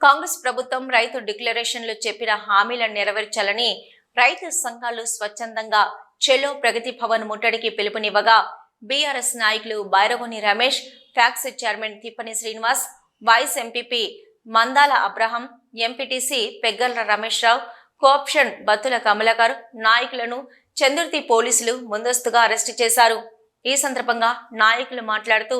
కాంగ్రెస్ ప్రభుత్వం రైతు డిక్లరేషన్లు చెప్పిన హామీలను నెరవేర్చాలని రైతు సంఘాలు స్వచ్ఛందంగా చెలో ప్రగతి భవన్ ముట్టడికి పిలుపునివ్వగా బీఆర్ఎస్ నాయకులు Bairagoni Ramesh PACS chairman Tippani Srinivas vice MPP Mandala Abraham MPTC Peggala Ramesh Rao cooption Battula Kamalakar నాయకులను చందుర్తి పోలీసులు ముందస్తుగా అరెస్టు చేశారు. ఈ సందర్భంగా నాయకులు మాట్లాడుతూ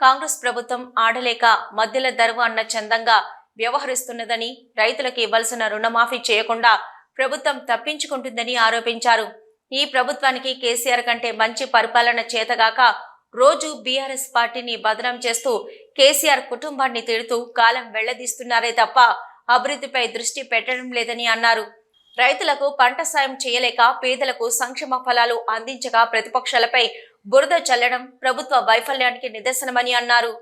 కాంగ్రెస్ ప్రభుత్వం ఆడలేక మధ్యల ధరవు అన్న చందంగా వ్యవహరిస్తున్నదని రైతులకు ఇవ్వాల్సిన రుణమాఫీ చేయకుండా ప్రభుత్వం తప్పించుకుంటుందని ఆరోపించారు. ఈ ప్రభుత్వానికి కేసీఆర్ కంటే మంచి పరిపాలన చేతగాక రోజు బీఆర్ఎస్ పార్టీని బదనాం చేస్తూ కేసీఆర్ కుటుంబాన్ని తిడుతూ కాలం వెళ్ళదీస్తున్నారే తప్ప అభివృద్ధిపై దృష్టి పెట్టడం లేదని అన్నారు. రైతులకు పంట సాయం చేయలేక పేదలకు సంక్షేమ ఫలాలు అందించగా ప్రతిపక్షాలపై బురద చల్లడం ప్రభుత్వ వైఫల్యానికి నిదర్శనమని అన్నారు.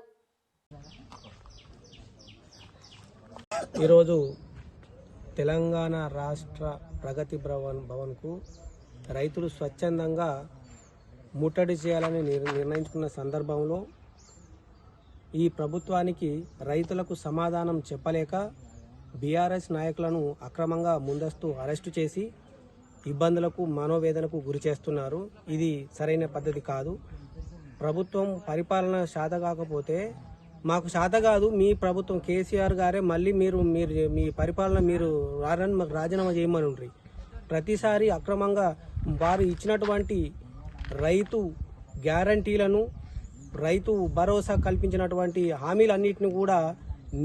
ఈరోజు తెలంగాణ రాష్ట్ర ప్రగతి భవన్ భవన్కు రైతులు స్వచ్ఛందంగా ముట్టడి చేయాలని నిర్- నిర్ణయించుకున్న సందర్భంలో ఈ ప్రభుత్వానికి రైతులకు సమాధానం చెప్పలేక బీఆర్ఎస్ నాయకులను అక్రమంగా ముందస్తు అరెస్టు చేసి ఇబ్బందులకు మనోవేదనకు గురి చేస్తున్నారు. ఇది సరైన పద్ధతి కాదు. ప్రభుత్వం పరిపాలన శాత కాకపోతే మాకు శాత కాదు మీ ప్రభుత్వం కేసీఆర్ గారే మళ్ళీ మీరు మీరు మీ పరిపాలన మీరు రారని మాకు రాజీనామా చేయమని ఉండ్రి ప్రతిసారి అక్రమంగా వారు ఇచ్చినటువంటి రైతు గ్యారంటీలను రైతు భరోసా కల్పించినటువంటి హామీలన్నింటిని కూడా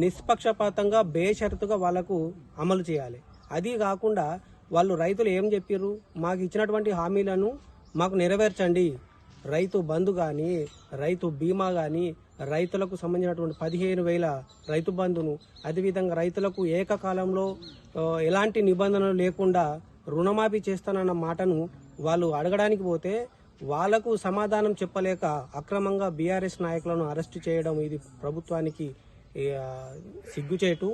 నిష్పక్షపాతంగా బేషరతుగా వాళ్ళకు అమలు చేయాలి. అది కాకుండా వాళ్ళు రైతులు ఏం చెప్పారు మాకు ఇచ్చినటువంటి హామీలను మాకు నెరవేర్చండి. రైతు బంధు కానీ రైతు బీమా కానీ రైతులకు సంబంధించినటువంటి పదిహేను వేల రైతు బంధును అదేవిధంగా రైతులకు ఏకకాలంలో ఎలాంటి నిబంధనలు లేకుండా రుణమాఫీ చేస్తానన్న మాటను వాళ్ళు అడగడానికి పోతే వాళ్ళకు సమాధానం చెప్పలేక అక్రమంగా బీఆర్ఎస్ నాయకులను అరెస్టు చేయడం ఇది ప్రభుత్వానికి సిగ్గుచేటు.